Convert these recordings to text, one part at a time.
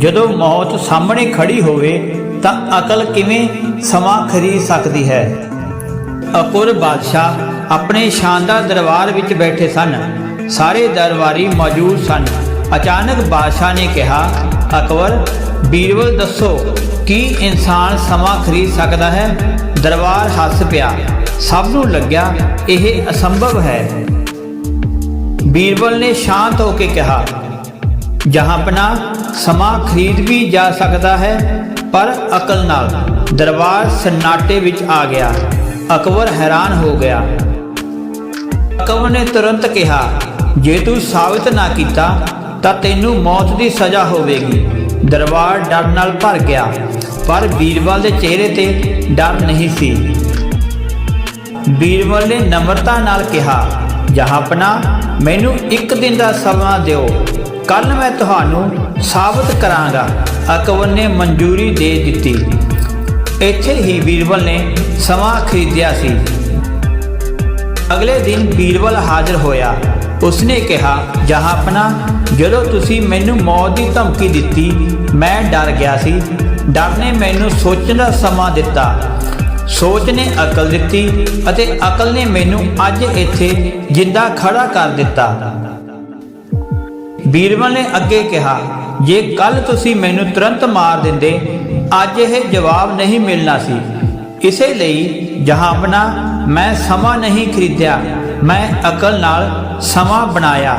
ਜਦੋਂ ਮੌਤ ਸਾਹਮਣੇ ਖੜੀ ਹੋਵੇ ਤਾਂ ਅਕਲ ਕਿਵੇਂ ਸਮਾਂ ਖਰੀਦ ਸਕਦੀ ਹੈ? ਅਕੁਰ ਬਾਦਸ਼ਾਹ ਆਪਣੇ ਸ਼ਾਨਦਾਰ ਦਰਬਾਰ ਵਿੱਚ ਬੈਠੇ ਸਨ। ਸਾਰੇ ਦਰਬਾਰੀ ਮੌਜੂਦ ਸਨ। ਅਚਾਨਕ ਬਾਦਸ਼ਾਹ ਨੇ ਕਿਹਾ, ਅਕਬਰ, ਬੀਰਬਲ ਦੱਸੋ, ਕੀ ਇਨਸਾਨ ਸਮਾਂ ਖਰੀਦ ਸਕਦਾ ਹੈ? ਦਰਬਾਰ ਹੱਸ ਪਿਆ। ਸਭ ਨੂੰ ਲੱਗਿਆ ਇਹ ਅਸੰਭਵ ਹੈ। ਬੀਰਬਲ ਨੇ ਸ਼ਾਂਤ ਹੋ ਕੇ ਕਿਹਾ ਜਹਾਂ ਪਨਾ ਸਮਾਂ ਖਰੀਦ ਵੀ ਜਾ ਸਕਦਾ ਹੈ, ਪਰ ਅਕਲ ਨਾਲ ਦਰਬਾਰ ਸਨਾਟੇ ਵਿੱਚ ਆ ਗਿਆ। ਅਕਬਰ ਹੈਰਾਨ ਹੋ ਗਿਆ। ਅਕਬਰ ਨੇ ਤੁਰੰਤ ਕਿਹਾ, ਜੇ ਤੂੰ ਸਾਬਤ ਨਾ ਕੀਤਾ, ਤਾਂ ਤੈਨੂੰ ਮੌਤ ਦੀ ਸਜ਼ਾ ਹੋਵੇਗੀ। ਦਰਬਾਰ ਡਰ ਨਾਲ ਭਰ ਗਿਆ, ਪਰ ਵੀਰਵਾਲ ਦੇ ਚਿਹਰੇ ਤੇ ਡਰ ਨਹੀਂ ਸੀ। ਵੀਰਵਾਲ ਨੇ ਨਮਰਤਾ ਨਾਲ ਕਿਹਾ ਜਹਾਪਨਾ ਮੈਨੂੰ ਇੱਕ ਦਿਨ ਦਾ ਸਮਾਂ ਦਿਓ। ਕੱਲ ਮੈਂ ਤੁਹਾਨੂੰ ਸਾਬਤ ਕਰਾਂਗਾ, ਅਕਬਰ ਨੇ ਮਨਜ਼ੂਰੀ ਦੇ ਦਿੱਤੀ। ਇੱਥੇ ਹੀ ਬੀਰਬਲ ਨੇ ਸਮਾਂ ਖਰੀਦਿਆ ਸੀ। ਅਗਲੇ ਦਿਨ ਬੀਰਬਲ ਹਾਜ਼ਰ ਹੋਇਆ। ਉਸਨੇ ਕਿਹਾ ਜਹਾਂਪਨਾ ਜਦੋਂ ਤੁਸੀਂ ਮੈਨੂੰ ਮੌਤ ਦੀ ਧਮਕੀ ਦਿੱਤੀ, ਮੈਂ ਡਰ ਗਿਆ ਸੀ। ਡਰ ਨੇ ਮੈਨੂੰ ਸੋਚਣ ਦਾ ਸਮਾਂ ਦਿੱਤਾ। ਸੋਚ ਨੇ ਅਕਲ ਦਿੱਤੀ ਅਤੇ ਅਕਲ ਨੇ ਮੈਨੂੰ ਅੱਜ ਇੱਥੇ ਜਿੰਦਾ ਖੜਾ ਕਰ ਦਿੱਤਾ। ਬੀਰਬਲ ਨੇ ਅੱਗੇ ਕਿਹਾ, ਜੇ ਕੱਲ ਤੁਸੀਂ ਮੈਨੂੰ ਤੁਰੰਤ ਮਾਰ ਦਿੰਦੇ, ਅੱਜ ਇਹ ਜਵਾਬ ਨਹੀਂ ਮਿਲਣਾ ਸੀ। ਇਸੇ ਲਈ ਜਹਾਂਪਨਾ ਮੈਂ ਸਮਾਂ ਨਹੀਂ ਖਰੀਦਿਆ, ਮੈਂ ਅਕਲ ਨਾਲ ਸਮਾਂ ਬਣਾਇਆ।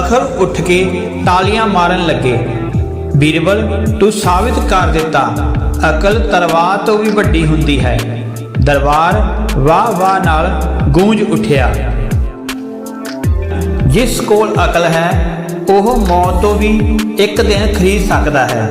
ਅਖਰ ਉੱਠ ਕੇ ਤਾਲੀਆਂ ਮਾਰਨ ਲੱਗੇ। ਬੀਰਬਲ ਤੂੰ ਸਾਬਿਤ ਕਰ ਦਿੱਤਾ। ਅਕਲ ਤਲਵਾਰ ਤੋਂ ਵੀ ਵੱਡੀ ਹੁੰਦੀ ਹੈ। ਦਰਬਾਰ ਵਾਹ ਵਾਹ ਨਾਲ ਗੂੰਜ ਉੱਠਿਆ। ਜਿਸ ਕੋਲ ਅਕਲ ਹੈ ਉਹ ਮੌਤ ਤੋਂ ਵੀ ਇੱਕ ਦਿਨ ਖਰੀਦ ਸਕਦਾ ਹੈ।